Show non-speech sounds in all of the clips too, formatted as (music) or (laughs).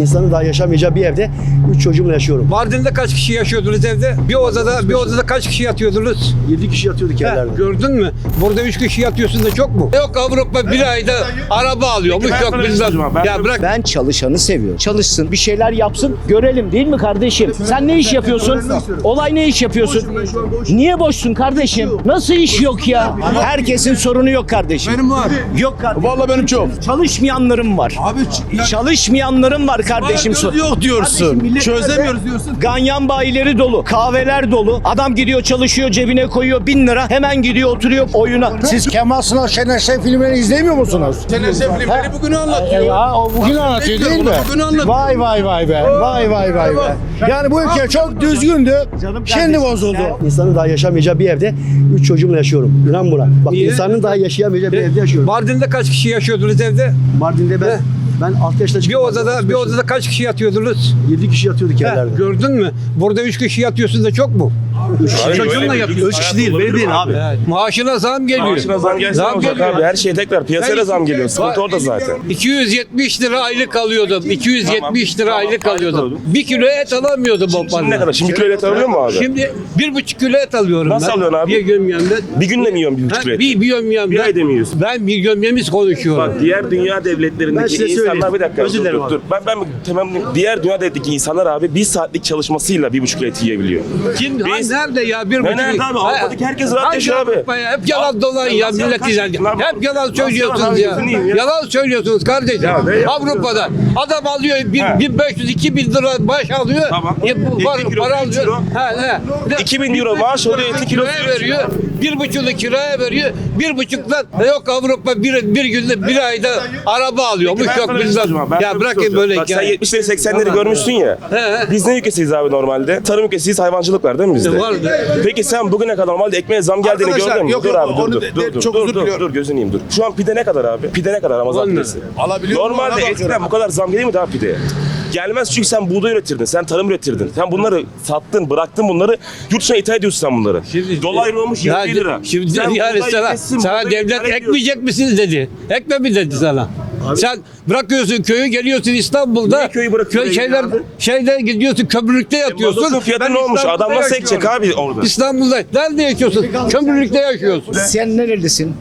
İnsanın daha yaşamayacağı bir evde 3 çocuğumla yaşıyorum. Mardin'de kaç kişi yaşıyordunuz evde? Bir odada bir odada kaç kişi yatıyordunuz? 7 kişi yatıyorduk evlerde. gördün mü? Burada üç kişi yatıyorsun da çok mu? Yok Avrupa bir ayda araba alıyormuş yok şey bilmem. Ben Ya bırak Ben çalışanı seviyorum. Çalışsın, bir şeyler yapsın. Görelim değil mi kardeşim? Sen ne iş yapıyorsun? Olay ne iş yapıyorsun? Niye boşsun kardeşim? Nasıl iş yok ya? Herkesin sorunu yok kardeşim. Benim var. Yok kardeşim. Vallahi benim çok. Çalışmayanlarım var. Abi ç- ya- Çalışmayanlarım var kardeşim. Diyoruz, yok diyorsun. Kardeşim, Çözemiyoruz diyorsun. Ganyan bayileri dolu. Kahveler dolu. Adam gidiyor çalışıyor cebine koyuyor bin lira. Hemen gidiyor oturuyor oyuna. Siz Kemal Sunal Şener Şen filmlerini izlemiyor musunuz? Senese filmleri bugünü anlatıyor. Ya o bugün anlatıyor değil mi? Bugün anlatıyor. Vay vay vay be. Vay vay vay be. Yani bu ülke çok düzgündü. Şimdi bozuldu. İnsanın daha yaşamayacağı bir evde 3 çocuğumla yaşıyorum. İnan buna. Bak Niye? insanın daha yaşayamayacağı bir evde yaşıyorum. Mardin'de kaç kişi yaşıyordunuz evde? Mardin'de ben ben 6 yaşında Bir çıktım. odada bir odada kaç kişi yatıyordunuz? 7 kişi yatıyorduk evlerde. gördün mü? Burada üç kişi yatıyorsun da çok mu? Çocuğunla yatıyorsun. Üç kişi değil, beni değil abi. Evet. Maaşına zam geliyor. Maaşına zam gelse ne olacak abi? Her şeye tekrar piyasaya zam geliyor. Sıkıntı orada zaten. 270 lira aylık alıyordum. 270 lira aylık alıyordum. Bir kilo et alamıyordum o Şimdi ne kadar? Şimdi bir kilo et alıyor mu abi? Şimdi bir buçuk kilo et alıyorum Nasıl ben. alıyorsun abi? Bir gömyemden. Bir günde mi yiyorsun bir buçuk kilo et? bir, bir gömyemden. Bir ayda mı yiyorsun? Ben bir gömyemiz konuşuyorum. Bak diğer dünya Ben devletlerindeki size insanlar bir dakika Özür dur, dilerim dur, abi. dur. Ben ben tamam diğer dünya devletindeki insanlar abi bir saatlik çalışmasıyla bir buçuk kilo et yiyebiliyor. Kim ha, Biz- nerede ya bir buçuk nerede abi? Avrupa'daki herkes rahat yaşıyor abi. Ya? Hep yalan dolan ya millet. Lan Hep yalan söylüyorsunuz ya. Yalan söylüyorsunuz kardeşim. Avrupa'da adam alıyor bir, He. 1500 2000 lira maaş alıyor. Tamam. Kilo, para alıyor. kilo. Ha, he. Ne- 2000 euro maaş oluyor, lira iki kilo kiraya süt veriyor. Bir buçuklu kiraya veriyor. Bir buçukla yok Avrupa bir, bir günde bir ayda araba alıyormuş. Ben Yok sana bir şey soracağım bilmem. abi. Ben sana Ya bir şey bırakın soracağım. böyle Bak sen hikaye. 70'leri 80'leri Tamam. görmüşsün ya. He, he. Biz ne ülkesiyiz abi normalde? Tarım ülkesiyiz, hayvancılık var değil mi bizde? E, vardı. Peki sen bugüne kadar normalde ekmeğe zam geldiğini Arkadaşlar, gördün mü? yok, dur yok, abi dur onu dur de- dur de- dur çok dur özür dur, diliyorum. dur gözünü yiyeyim dur. Şu an pide ne kadar abi? Pide ne kadar Ramazan pidesi? Alabiliyor musun? Normalde Ona eskiden bakıyorum. bu kadar zam gelir mi daha pideye? Gelmez çünkü sen buğday üretirdin, sen tarım üretirdin. Sen bunları sattın, bıraktın bunları. Yurt dışına ithal ediyorsun sen bunları. Şimdi- Dolar olmuş 20 Ya, lira. Şimdi Sen yani buğday sana, yetişsin, sana buğday devlet ithal ediyorsun. ekmeyecek misiniz dedi. Ekme mi dedi sana? Sen bırakıyorsun köyü geliyorsun İstanbul'da. Niye köyü bırakıyorsun köy şeyler abi? şeyde gidiyorsun kömürlükte yatıyorsun. Mazotun fiyatı Ben ne olmuş? Adam nasıl ekecek abi orada? İstanbul'da. Nerede yaşıyorsun? Kömürlükte yaşıyorsun. Sen nerelisin?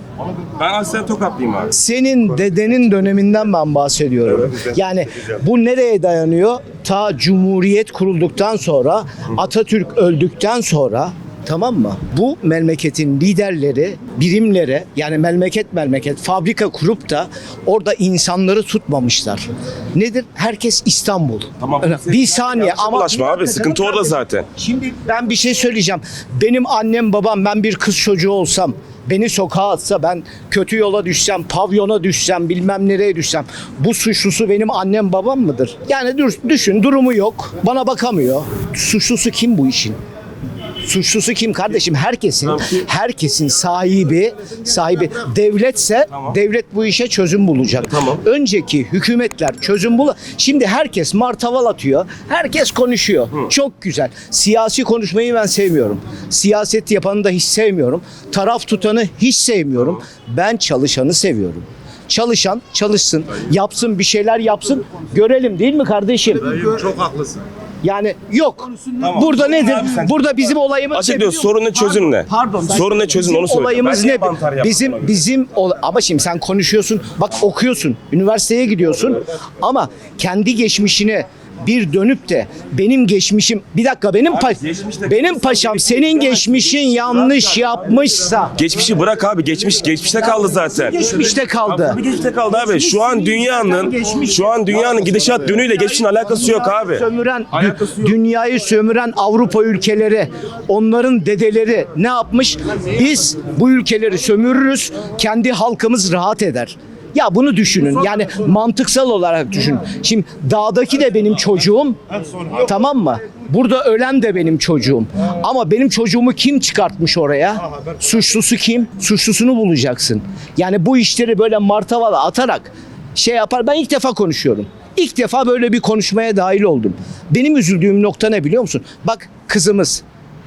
Ben aslen Tokatlıyım abi. Senin dedenin döneminden ben bahsediyorum. Yani bu nereye dayanıyor? Ta Cumhuriyet kurulduktan sonra, Atatürk öldükten sonra Tamam mı? Bu memleketin liderleri, birimlere yani memleket memleket fabrika kurup da orada insanları tutmamışlar. Nedir? Herkes İstanbul. Tamam. Öyle- Bir saniye ama Ulaşma abi, sıkıntı orada zaten. Şimdi ben bir şey söyleyeceğim. Benim annem babam ben bir kız çocuğu olsam beni sokağa atsa ben kötü yola düşsem, pavyona düşsem, bilmem nereye düşsem bu suçlusu benim annem babam mıdır? Yani düşün durumu yok. Bana bakamıyor. Suçlusu kim bu işin? Suçlusu kim kardeşim? Herkesin herkesin sahibi sahibi devletse devlet bu işe çözüm bulacak. Tamam. Önceki hükümetler çözüm bul. Şimdi herkes martaval atıyor. Herkes konuşuyor. Çok güzel. Siyasi konuşmayı ben sevmiyorum. Siyaset yapanı da hiç sevmiyorum. Taraf tutanı hiç sevmiyorum. Ben çalışanı seviyorum. Çalışan çalışsın, yapsın bir şeyler yapsın. Görelim değil mi kardeşim? Çok haklısın. Yani yok. Tamam. Burada nedir? Burada bizim olayımız Açık ne diyor, biliyor sorun ne, musun? çözüm ne? Pardon. Sorun ne, çözüm bizim onu söyle. Olayımız Ben ne? mantar yaptım ona Bizim göre? bizim ol- ama şimdi sen konuşuyorsun. Bak okuyorsun. Üniversiteye gidiyorsun. Ama kendi geçmişine bir dönüp de benim geçmişim bir dakika benim pa- geçmişte- benim paşam senin geçmişin yanlış yapmışsa Geçmişi bırak abi. Geçmiş geçmişte kaldı zaten. geçmişte kaldı. Abi geçmişte kaldı abi. Şu an dünyanın şu an dünyanın gidişat yönüyle geçmişin alakası yok abi. Sömüren, dünyayı sömüren Avrupa ülkeleri, onların dedeleri ne yapmış? Biz bu ülkeleri sömürürüz, kendi halkımız rahat eder. Ya bunu düşünün. Yani mantıksal olarak düşünün. Şimdi dağdaki de benim çocuğum. Tamam mı? Burada ölen de benim çocuğum. Ama benim çocuğumu kim çıkartmış oraya? Suçlusu kim? Suçlusunu bulacaksın. Yani bu işleri böyle martavala atarak şey yapar. Ben ilk defa konuşuyorum. İlk defa böyle bir konuşmaya dahil oldum. Benim üzüldüğüm nokta ne biliyor musun? Bak kızımız.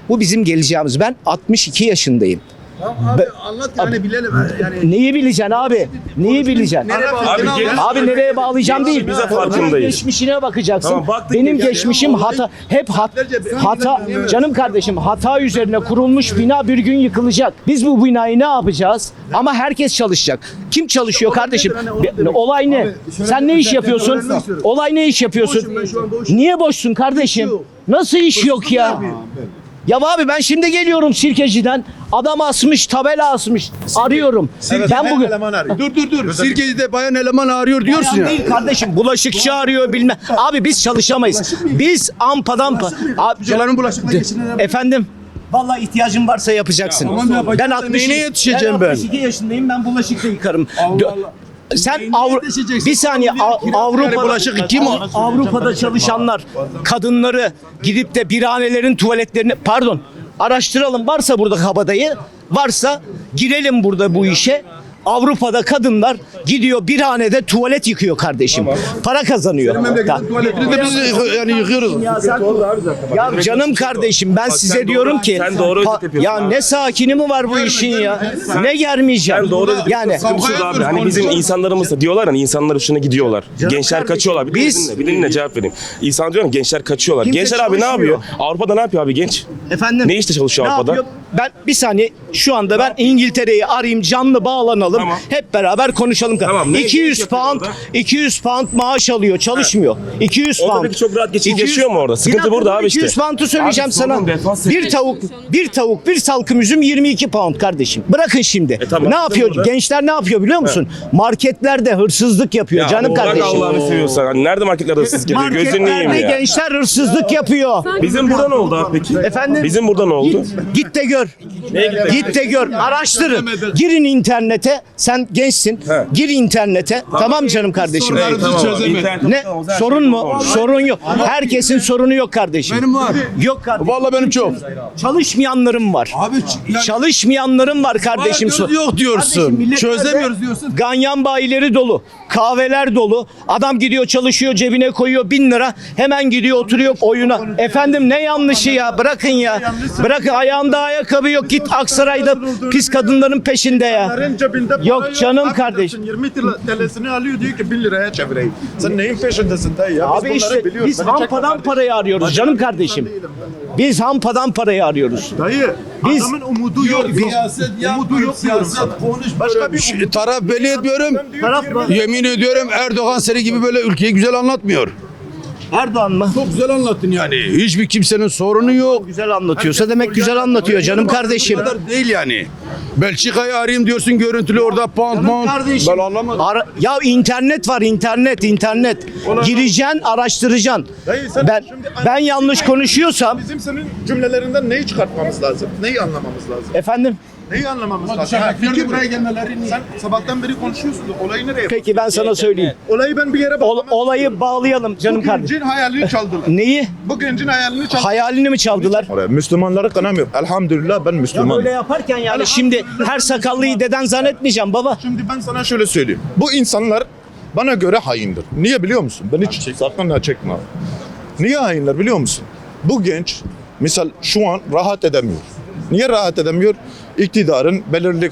Bu bizim geleceğimiz. Ben 62 yaşındayım. Abi anlat yani bilelim. Yani Neyi bileceksin abi? Neyi bileceksin? Abi geç. Abi nereye bağlayacağım değil. Bize farkındayız. Geçmişine bakacaksın. Tamam, baktık Benim ya. geçmişim hata hep hat, hata canım kardeşim hata üzerine kurulmuş bina bir gün yıkılacak. Biz bu binayı ne yapacağız? Ama herkes çalışacak. Kim çalışıyor kardeşim? Bir- Olay ne? Sen ne iş yapıyorsun? Olay ne iş yapıyorsun? Niye boşsun kardeşim? Nasıl iş yok ya? Ya abi ben şimdi geliyorum sirkeciden. Adam asmış, tabela asmış. Arıyorum. Ben bugün dur dur dur. Sirkeci'de bayan eleman arıyor diyorsun Bayan ya. değil kardeşim bulaşıkçı arıyor bilmem. Abi biz çalışamayız. Biz ampadan pa. Abi, Hocaların bulaşıkla geçinen efendim. Vallahi ihtiyacın varsa yapacaksın. Yapacağım ben da 60 neyine yetişeceğim ben? 62 yaşındayım ben bulaşık da yıkarım. Allah Allah. Sen Avru- bir saniye Av- yani bulaşık kim? Avrupa'da çalışanlar kadınları gidip de birhanelerin tuvaletlerini pardon araştıralım varsa burada kabadayı varsa girelim burada bu işe. Avrupa'da kadınlar gidiyor birhanede tuvalet yıkıyor kardeşim. Para kazanıyor. Tuvaletini de biz yani yıkıyoruz. ya, sen- ya canım kardeşim ben size diyorum ki sen doğru pa- yapıyorsun ya abi. ne sakini mi var bu işin ya? Ne germeyeceğim? Ben doğru yani abi. Hani bizim insanlarımız da diyorlar hani insanlar hoşuna gidiyorlar. gençler kardeşim, kaçıyorlar. Bir biz- biz... bir dinle cevap vereyim. İnsan diyor ki gençler kaçıyorlar. Kimse gençler abi ne çalışmıyor. yapıyor? Avrupa'da ne yapıyor abi genç? Efendim? Ne işte çalışıyor Ne Avrupa'da? yapıyor? Ben bir saniye şu anda ben İngiltere'yi arayayım canlı bağlanalım. Tamam. Hep beraber konuşalım. Tamam, ne- ne 200 iş yapıyor pound orada? 200 pound maaş alıyor. Çalışmıyor. 200 Orada pound. peki çok rahat geçim 200 yaşıyor mu orada? Sıkıntı Bir dakika, burada abi işte. 200 pound'u söyleyeceğim Abi sana. defans Bir tavuk, bir tavuk, bir salkım üzüm 22 pound kardeşim. Bırakın şimdi. E tamam, ne yapıyor? burada- Gençler ne yapıyor biliyor musun? Marketlerde hırsızlık yapıyor Ya canım bırak kardeşim. Allah'ını seviyorsan. Hani nerede marketlerde hırsız geliyor? Gözünü yiyeyim Marketlerde ya. gençler hırsızlık yapıyor. Bizim burada ne oldu abi peki? Efendim? Bizim burada ne oldu? Git, git de gör. Git de gör. Araştırın. Girin internete. Sen gençsin. He. Gir internete. Tamam, canım kardeşim. Hey, tamam. çözemedik. Ne? her Sorun şey mu? Sorun yok. Herkesin sorunu yok kardeşim. Benim var. Yok kardeşim. Vallahi benim çok. Çalışmayanlarım var. Abi yani Çalışmayanlarım var kardeşim. Para yok diyorsun. Kardeşim, milletlerde Çözemiyoruz diyorsun. Ganyan bayileri dolu. Kahveler dolu. Adam gidiyor çalışıyor cebine koyuyor bin lira. Hemen gidiyor oturuyor oyuna. Efendim ne yanlışı ya bırakın ya. Bırakın ayağında ayakkabı yok. Git Aksaray'da pis kadınların peşinde ya. Yok canım kardeşim. 20 TL'sini alıyor diyor ki 1000 liraya çevireyim. Sen neyin peşindesin dayı ya? Abi işte biz hampadan parayı arıyoruz canım kardeşim. Biz hampadan parayı arıyoruz. Dayı Biz- adamın umudu yok. Siyaset umudu yok diyorum sana. Başka bir şey. Taraf belli etmiyorum. Taraf? Yemin ediyorum Erdoğan seni gibi böyle ülkeyi güzel anlatmıyor. Erdoğan mı? Çok güzel anlattın yani. Hiçbir kimsenin sorunu yok. Güzel anlatıyorsa demek güzel anlatıyor canım kardeşim. Kadar değil yani. Belçika'yı arayayım diyorsun görüntülü orada pound pound. kardeşim. Ben anlamadım. Ara- ya internet var internet internet. Gireceksin araştıracaksın. Dayı sen Ben şimdi- ben yanlış konuşuyorsam Bizim senin cümlelerinden neyi çıkartmamız lazım? Neyi anlamamız lazım? efendim Neyi anlamamız lazım? Ha, fikir buraya gelmeleri Sen sabahtan beri konuşuyorsun. da Olayı nereye? peki ben sana söyleyeyim. Olayı ben bir yere Ol- bağlamak olayı bağlayalım canım Bu kardeşim. gencin hayalini çaldılar. (laughs) Neyi? Bu gencin hayalini çaldılar. Hayalini mi çaldılar? Müslümanları kınamıyor. Elhamdülillah ben Ya Müslümanım. böyle yaparken yani şimdi her sakallıyı deden zannetmeyeceğim baba. Şimdi ben sana şöyle söyleyeyim. Bu insanlar bana göre haindir. Niye biliyor musun? Ben hiç sakın ha çekme. abi. Niye hainler biliyor musun? Bu genç misal şu an rahat edemiyor. Niye rahat edemiyor? İktidarın belirli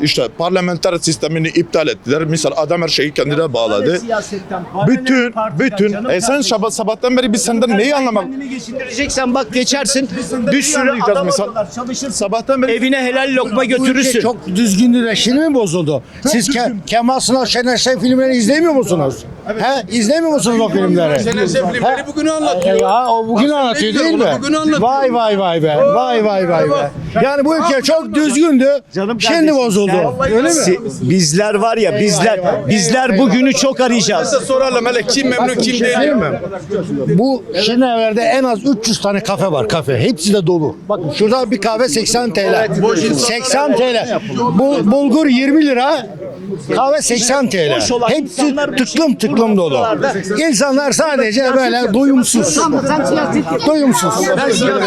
işte parlamenter sistemini iptal ettiler. Misal adam her şeyi kendine bağladı. Siyasetten, Bütün bütün e sen sabah sabahtan beri biz senden neyi anlamak? Kendini geçindireceksen bak geçersin. Bir sürü adam çalışırsın. Sabahtan beri Evine helal lokma götürürsün. Çok düzgündü de şimdi mi bozuldu? Siz Ke- Kemal Sunal Şener Şen filmlerini izlemiyor musunuz? He? İzlemiyor musunuz o filmleri? Şener Şen filmleri bugünü anlatıyor. Ya o bugün Bak, anlatıyor değil mi? onu bugün anlatıyor. Vay vay vay be. Vay vay vay be. Yani bu ülke çok düzgündü. Canım Şimdi bozuldu. Öyle mi? Bizler var ya bizler bizler bugünü çok arayacağız. Soralım hele kim memnun kim değil. Değil mi? Bu Şirinevler'de en az 300 tane kafe var kafe. Hepsi de dolu. Bakın şurada bir kahve 80 TL. 80 TL. Bu bulgur 20 lira. Kahve 80 TL. Hepsi tıklım tıklım dolu. İnsanlar sadece böyle doyumsuz. Doyumsuz.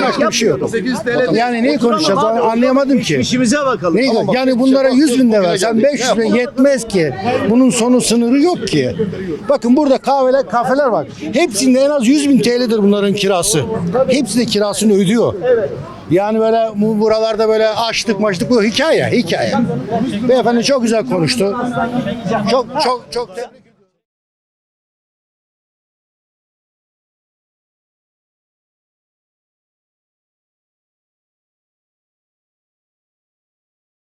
Başka bir şey yok. Yani neyi konuşacağız onu anlayamadım ki. İşimize bakalım. Neyi, yani bunlara 100 bin de versen 500 bin yetmez ki. Bunun sonu sınırı yok ki. Bakın burada kahveler, kafeler var. Hepsinde en az 100 bin TL'dir bunların kirası. Hepsi de kirasını ödüyor. Yani böyle bu buralarda böyle açtık maçtık bu hikaye hikaye. Beyefendi çok güzel konuştu. Çok çok çok tebrik